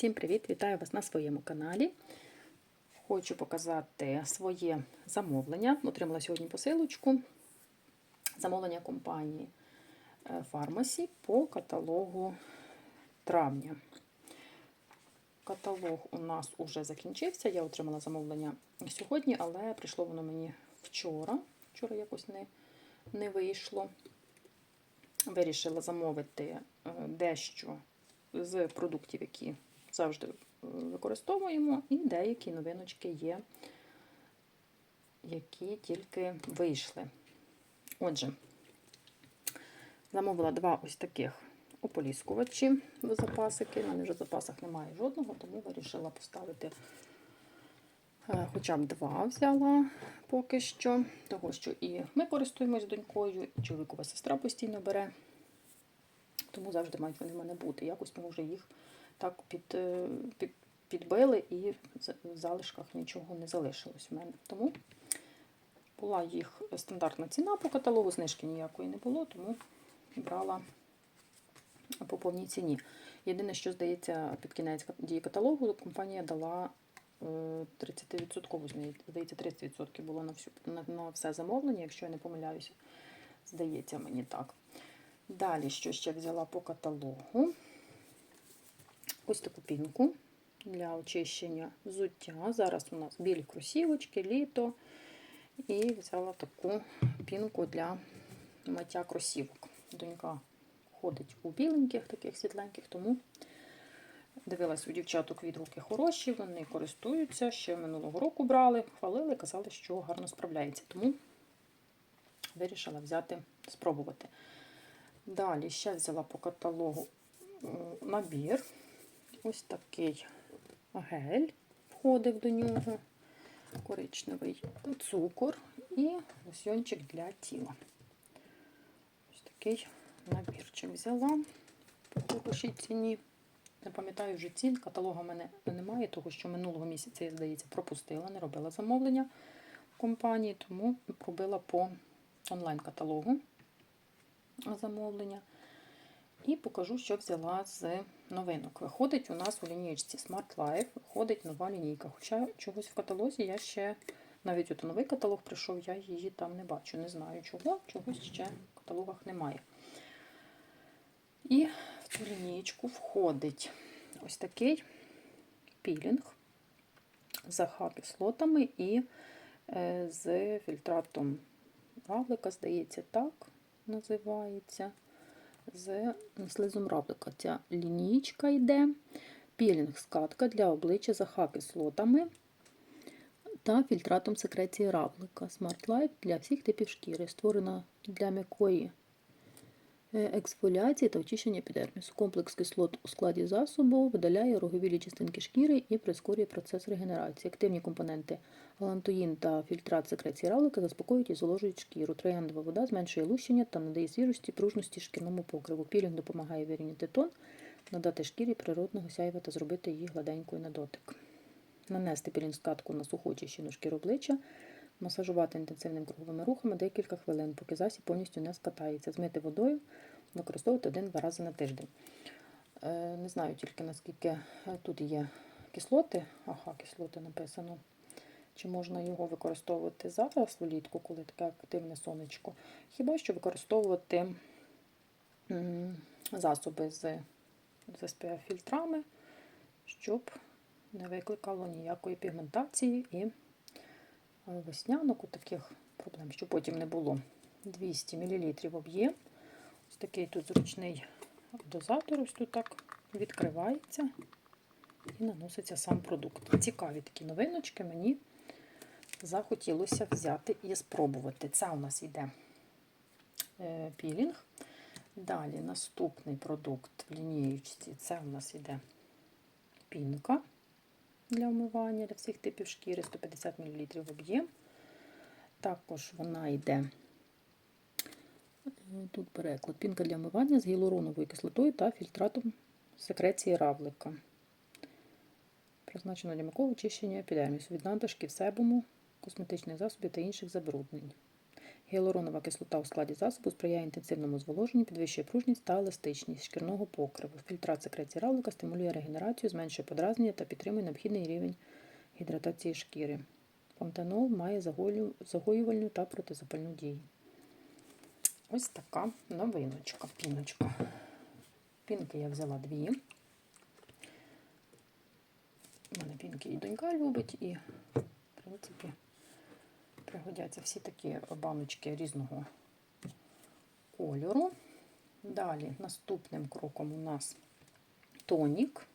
Всім привіт! Вітаю вас на своєму каналі. Хочу показати своє замовлення. Отримала сьогодні посилочку. Замовлення компанії Pharmacy по каталогу травня. Каталог у нас уже закінчився. Я отримала замовлення сьогодні, але прийшло воно мені вчора. Вчора якось не, не вийшло. Вирішила замовити е, дещо з продуктів, які завжди використовуємо, і деякі новиночки є, які тільки вийшли. Отже, замовила два ось таких ополіскувачі в запасики. У мене вже в запасах немає жодного, тому вирішила поставити е, хоча б два взяла поки що, того що і ми користуємось донькою, і чоловікова сестра постійно бере. Тому завжди мають вони в мене бути. Якось ми вже їх так під, під, підбили і в залишках нічого не залишилось в мене. Тому була їх стандартна ціна по каталогу, знижки ніякої не було, тому брала по повній ціні. Єдине, що здається, під кінець дії каталогу компанія дала 30%, здається, 30% було на, всю, на, на все замовлення, якщо я не помиляюся. Здається, мені так. Далі, що ще взяла по каталогу? Ось таку пінку для очищення взуття. Зараз у нас білі кросівочки, літо. І взяла таку пінку для миття кросівок. Донька ходить у біленьких, таких світленьких, тому дивилась у дівчаток відгуки хороші, вони користуються, ще минулого року брали, хвалили, казали, що гарно справляється. Тому вирішила взяти, спробувати. Далі ще взяла по каталогу набір. Ось такий гель входив до нього, коричневий цукор і лосьончик для тіла. Ось такий набірчик взяла по хорошій ціні. Не пам'ятаю вже цін, каталогу в мене немає, того що минулого місяця, я, здається, пропустила, не робила замовлення в компанії, тому пробила по онлайн-каталогу замовлення. І покажу, що взяла з новинок. Виходить у нас у лінієчці Smart Life, виходить нова лінійка. Хоча чогось в каталозі я ще, навіть от новий каталог прийшов, я її там не бачу. Не знаю чого, чогось ще в каталогах немає. І в цю лінієчку входить ось такий пілінг з ах-кислотами і е, з фільтратом равлика, здається, так називається з слизом равлика. Ця лінійка йде, пілінг-скатка для обличчя з ах-кислотами та фільтратом секреції равлика. Smart Life для всіх типів шкіри, створена для м'якої ексфоліації та очищення епідермісу. Комплекс кислот у складі засобу видаляє роговілі частинки шкіри і прискорює процес регенерації. Активні компоненти галантоїн та фільтрат секреції равлика заспокоюють і зволожують шкіру. Трояндова вода зменшує лущення та надає свіжості, пружності шкірному покриву. Пілінг допомагає вирівняти тон, надати шкірі природного сяйва та зробити її гладенькою на дотик. Нанести пілінг-скатку на суху очищену шкіру обличчя. Масажувати інтенсивними круговими рухами декілька хвилин, поки засіб повністю не скатається. Змити водою, використовувати один-два рази на тиждень. Е, не знаю тільки наскільки тут є кислоти, ага, кислоти написано. Чи можна його використовувати зараз влітку, коли таке активне сонечко. Хіба що використовувати засоби з, з SPF-фільтрами, щоб не викликало ніякої пігментації і веснянок, у таких проблем, щоб потім не було 200 мл об'єм. Ось такий тут зручний дозатор, ось тут так відкривається і наноситься сам продукт. Цікаві такі новиночки мені захотілося взяти і спробувати. Це у нас йде е, пілінг. Далі наступний продукт в лінієчці це у нас йде пінка для вмивання для всіх типів шкіри 150 мл об'єм. Також вона йде, е, тут переклад, пінка для вмивання з гіалуроновою кислотою та фільтратом секреції равлика. Призначено для м'якого очищення епідермісу від надлишків, себуму, косметичних засобів та інших забруднень. Гіалуронова кислота у складі засобу сприяє інтенсивному зволоженню, підвищує пружність та еластичність шкірного покриву. Фільтрат секреції равлика стимулює регенерацію, зменшує подразнення та підтримує необхідний рівень гідратації шкіри. Пантенол має загоювальну- та протизапальну дію. Ось така новиночка, піночка. Пінки я взяла дві. У мене пінки і донька любить, і, в принципі, пригодяться всі такі баночки різного кольору. Далі наступним кроком у нас тонік,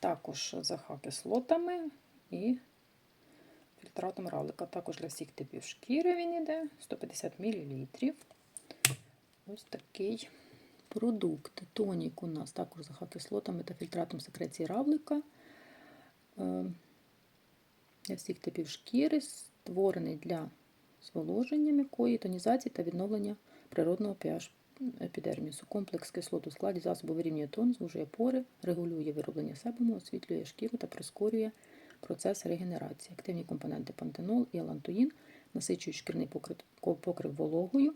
також з АХ-кислотами і фільтратом равлика. Також для всіх типів шкіри він йде 150 мл. Ось такий продукт. Тонік у нас також з АХ-кислотами та фільтратом секреції равлика. Е, Для всіх типів шкіри, створений для зволоження м'якої, тонізації та відновлення природного pH епідермісу. Комплекс кислот у складі засобу вирівнює тон, звужує пори, регулює вироблення себуму, освітлює шкіру та прискорює процес регенерації. Активні компоненти пантенол і алантоїн насичують шкірний покрив, вологою.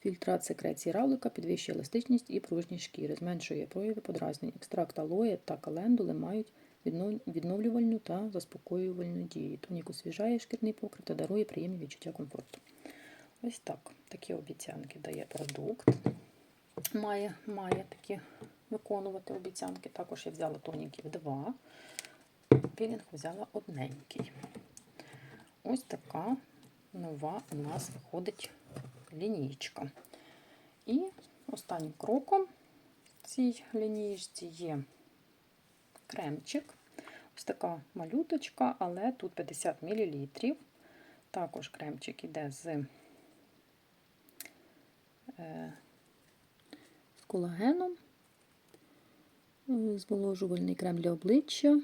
Фільтрат секреції равлика підвищує еластичність і пружність шкіри, зменшує прояви подразнень. Екстракт алоє та календули мають відновлювальну та заспокоювальну дію. Тонік освіжає шкірний покрив та дарує приємні відчуття комфорту. Ось так. Такі обіцянки дає продукт. Має, має такі виконувати обіцянки. Також я взяла тоніків два. Пілінг взяла одненький. Ось така нова у нас виходить лінійка. І останнім кроком в цій лінійці є кремчик. Ось така малюточка, але тут 50 мл. Також кремчик іде з, е, з колагеном, Е, зволожувальний крем для обличчя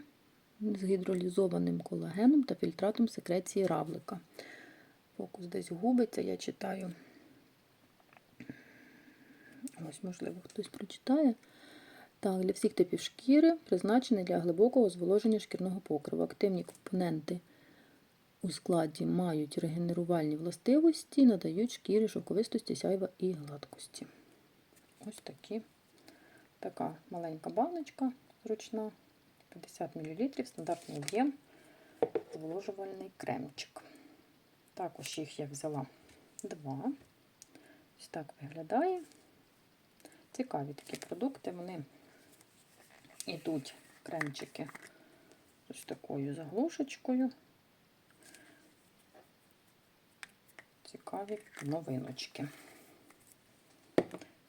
з гідролізованим колагеном та фільтратом секреції равлика. Фокус десь губиться, я читаю. Ось, можливо, хтось прочитає. Так, для всіх типів шкіри призначений для глибокого зволоження шкірного покриву. Активні компоненти у складі мають регенерувальні властивості, надають шкірі шовковистості, сяйва і гладкості. Ось такі, така маленька баночка зручна, 50 мл, стандартний об'єм, зволожувальний кремчик. Також їх я взяла два. Ось так виглядає. Цікаві такі продукти, вони йдуть кремчики з такою заглушечкою. Цікаві новиночки.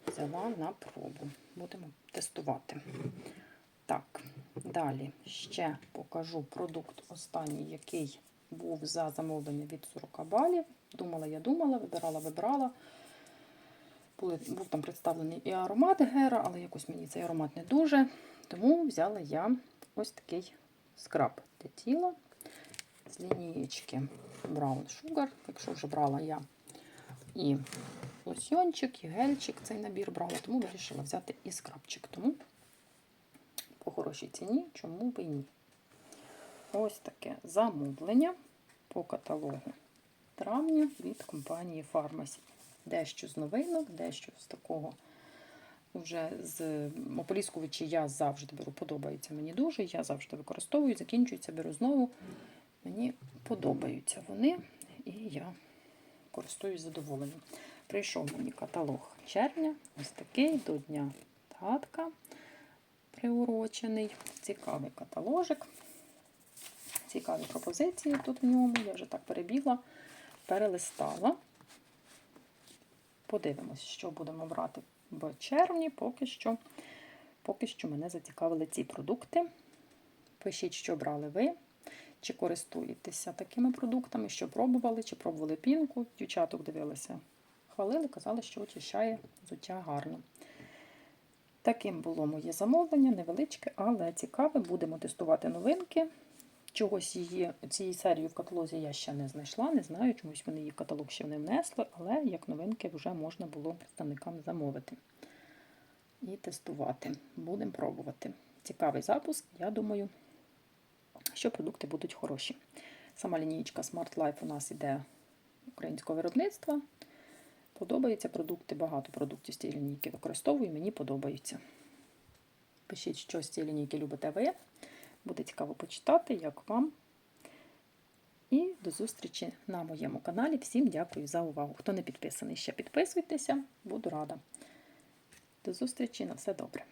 Взяла на пробу. Будемо тестувати. Так, далі ще покажу продукт останній, який був за замовлення від 40 балів. Думала, я думала, вибирала, вибирала. Були, був там представлений і аромат Гера, але якось мені цей аромат не дуже. Тому взяла я ось такий скраб для тіла з лінієчки Brown Sugar. Якщо вже брала я і лосьйончик, і гельчик цей набір брала, тому вирішила взяти і скрабчик. Тому по хорошій ціні, чому б і ні. Ось таке замовлення по каталогу травня від компанії Pharmacy. Дещо з новинок, дещо з такого вже з ополіскувачі я завжди беру, подобаються мені дуже. Я завжди використовую, закінчується, беру знову. Мені подобаються вони, і я користуюсь задоволенням. Прийшов мені каталог червня, ось такий до Дня татка приурочений. Цікавий каталожик. Цікаві пропозиції тут в ньому. Я вже так перебігла, перелистала. Подивимось, що будемо брати в червні. Поки що, поки що мене зацікавили ці продукти. Пишіть, що брали ви, чи користуєтеся такими продуктами, що пробували, чи пробували пінку. Дівчаток дивилися, хвалили, казали, що очищає взуття гарно. Таким було моє замовлення, невеличке, але цікаве. Будемо тестувати новинки. Чогось її цієї серії в каталозі я ще не знайшла, не знаю, чомусь вони її в каталог ще не внесли, але як новинки вже можна було представникам замовити і тестувати. Будемо пробувати. Цікавий запуск, я думаю, що продукти будуть хороші. Сама лінієчка Smart Life у нас іде українського виробництва. Подобаються продукти, багато продуктів з цієї лінійки використовую, мені подобаються. Пишіть, що з цієї лінійки любите ви. Буде цікаво почитати, як вам. І до зустрічі на моєму каналі. Всім дякую за увагу. Хто не підписаний, ще підписуйтеся, буду рада. До зустрічі, на все добре.